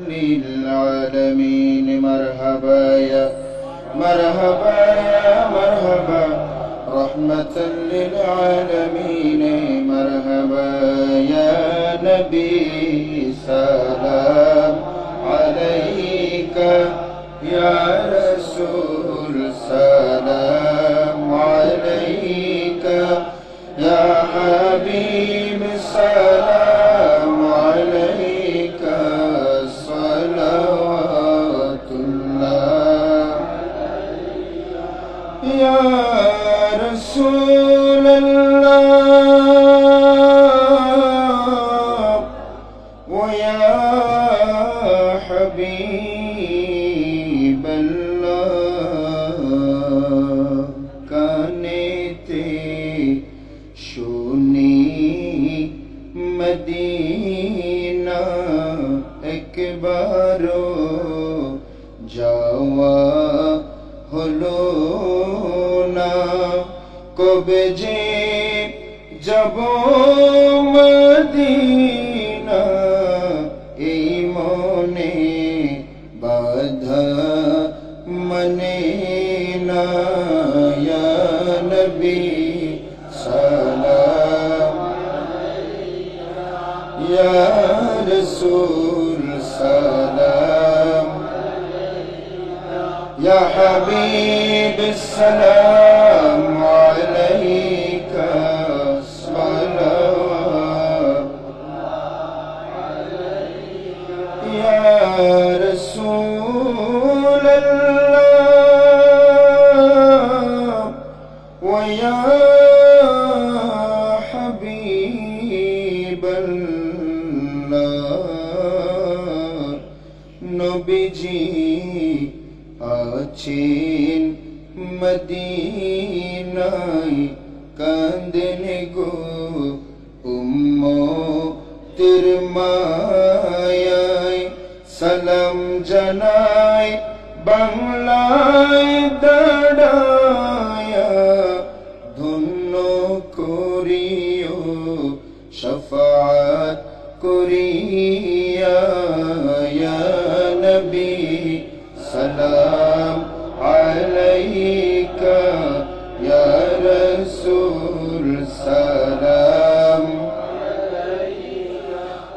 للعالمين مرحبا يا مرحبا يا مرحبا. رحمة للعالمين مرحبا يا نبي. سلام عليك يا رسول. سلام عليك يا حبيب. سلام হাবিব কানেতে শুনি মদিনা একবারও যাওয়া হলো না কবে যে যাব মদিনা منينا يا نبي سلام يا رسول سلام يا حبيب السلام عليك الصلاة يا رسول الله নবীজি আছেন মদিনায় কান্দেন গো উম্মতের মায়ায় সালাম জানাই বাংলায় দাঁড়ায়া ধন্য করিও শফাত করিয়া السلام عليك يا رسول سلام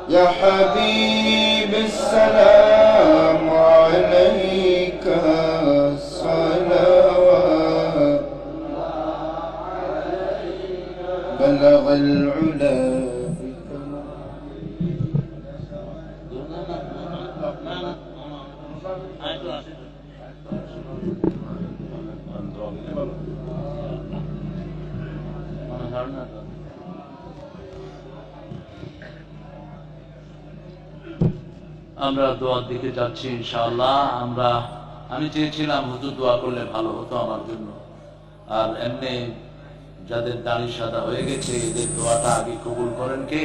يا حبيب السلام عليك صلوات بلغ العلا আমরা দোয়ার দিকে যাচ্ছি ইনশাআল্লাহ। আমরা, আমি চেয়েছিলাম হুজুর দোয়া করলে ভালো হতো আমার জন্য। আর এমনি যাদের দাড়ি সাদা হয়ে গেছে, এদের দোয়াটা আগে কবুল করেন কে?